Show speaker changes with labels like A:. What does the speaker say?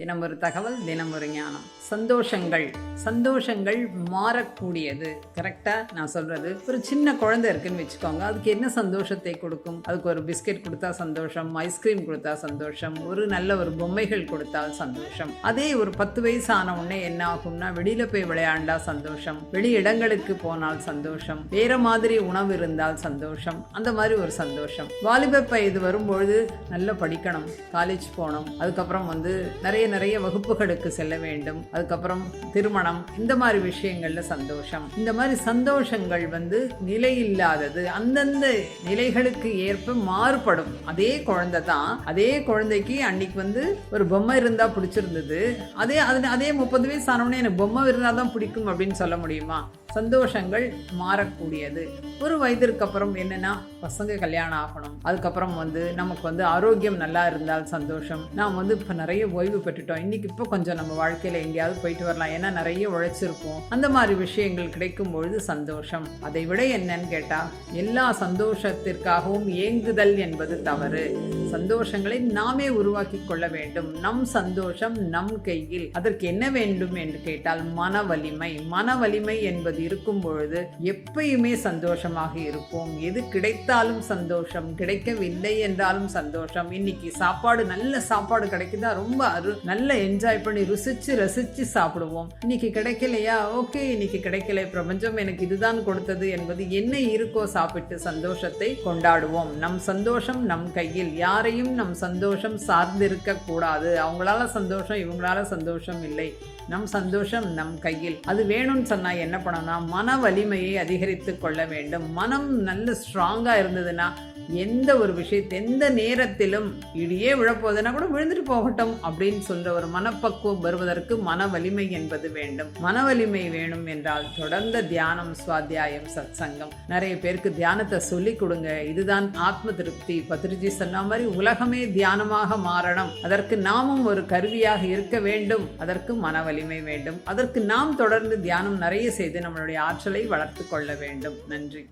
A: தினம் ஒரு தகவல் தினம் ஒரு ஞானம். சந்தோஷங்கள் சந்தோஷங்கள் மாறக்கூடியது. கரெக்டாக நான் சொல்கிறது ஒரு சின்ன குழந்தை இருக்குன்னு வச்சுக்கோங்க. அதுக்கு என்ன சந்தோஷத்தை கொடுக்கும்? அதுக்கு ஒரு பிஸ்கெட் கொடுத்தா சந்தோஷம் ஐஸ்கிரீம் கொடுத்தா சந்தோஷம் ஒரு நல்ல ஒரு பொம்மைகள் கொடுத்தால் சந்தோஷம். அதே ஒரு பத்து வயசு ஆன உடனே என்ன ஆகும்னா வெளியில் போய் விளையாண்டா சந்தோஷம் வெளி இடங்களுக்கு போனால் சந்தோஷம் வேற மாதிரி உணவு இருந்தால் சந்தோஷம் அந்த மாதிரி ஒரு சந்தோஷம். வாலிப வயது வரும்பொழுது நல்லா படிக்கணும் காலேஜ் போகணும் அதுக்கப்புறம் வந்து நிறைய நிறைய வகுப்புகளுக்கு செல்ல வேண்டும். அதுக்கப்புறம் திருமணம் இந்த மாதிரி விஷயங்கள்ல சந்தோஷம். இந்த மாதிரி சந்தோஷங்கள் வந்து நிலையில்லாதது அந்தந்த நிலைகளுக்கு ஏற்ப மாறுபடும். அதே குழந்தை தான் அதே குழந்தைக்கு அன்னைக்கு வந்து ஒரு பொம்மை இருந்தா பிடிச்சிருந்தது. அதே அதே முப்பது வயசு ஆனவுடனே எனக்கு பொம்மை இருந்தாதான் பிடிக்கும் அப்படின்னு சொல்ல முடியுமா? சந்தோஷங்கள் மாறக்கூடியது. ஒரு வயதிற்கு அப்புறம் என்னன்னா பசங்க கல்யாணம் ஆகணும். அதுக்கப்புறம் வந்து நமக்கு வந்து ஆரோக்கியம் நல்லா இருந்தால் சந்தோஷம். நாம் வந்து இப்போ நிறைய ஓய்வு பெற்றுட்டோம். இன்னைக்கு இப்போ கொஞ்சம் நம்ம வாழ்க்கையில் எங்கேயாவது போயிட்டு வரலாம். ஏன்னா நிறைய உழைச்சிருப்போம். அந்த மாதிரி விஷயங்கள் கிடைக்கும் பொழுது சந்தோஷம். அதை விட என்னன்னு கேட்டால் எல்லா சந்தோஷத்திற்காகவும் ஏங்குதல் என்பது தவறு. சந்தோஷங்களை நாமே உருவாக்கி கொள்ள வேண்டும். நம் சந்தோஷம் நம் கையில். அதற்கு என்ன வேண்டும் என்று கேட்டால் மன வலிமை மன வலிமை என்பது இருக்கும் பொழுது எப்பயுமே சந்தோஷமாக இருப்போம். எது கிடைத்தாலும் சந்தோஷம் கிடைக்கவில்லை என்றாலும் சந்தோஷம். இன்னைக்கு சாப்பாடு நல்ல சாப்பாடு கிடைக்குதா? ரொம்ப அரு நல்ல என்ஜாய் பண்ணி ருசிச்சு ரசிச்சு சாப்பிடுவோம். இன்னைக்கு கிடைக்கலையா? ஓகே இன்னைக்கு கிடைக்கல. பிரபஞ்சம் எனக்கு இதுதான் கொடுத்தது என்பது என்ன இருக்கோ சாப்பிட்டு சந்தோஷத்தை கொண்டாடுவோம். நம் சந்தோஷம் நம் கையில். யாரையும் நம் சந்தோஷம் சார்ந்திருக்க கூடாது. அவங்களால சந்தோஷம் இவங்களால சந்தோஷம் இல்லை. நம் சந்தோஷம் நம் கையில். அது வேணும்னு சொன்னா என்ன பண்ணணும்னா மன வலிமையை அதிகரித்து கொள்ள வேண்டும். மனம் நல்ல ஸ்ட்ராங்கா இருந்ததுன்னா எந்த ஒரு விஷயத்தை எந்த நேரத்திலும் இடியே விழப்போதுன்னா கூட விழுந்துட்டு போகட்டும் அப்படின்னு சொல்ற ஒரு மனப்பக்குவம் வருவதற்கு மன வலிமை என்பது வேண்டும். மன வலிமை வேணும் என்றால் தொடர்ந்த தியானம் சுவாத்தியாயம் சத் சங்கம் நிறைய பேருக்கு தியானத்தை சொல்லி கொடுங்க. இதுதான் ஆத்ம திருப்தி. பத்ரிஜி சொன்ன மாதிரி உலகமே தியானமாக மாறணும். அதற்கு நாமும் ஒரு கருவியாக இருக்க வேண்டும். அதற்கு மன வலிமை வேண்டும். அதற்கு நாம் தொடர்ந்து தியானம் நிறைய செய்து நம்மளுடைய ஆற்றலை வளர்த்து கொள்ள வேண்டும். நன்றி.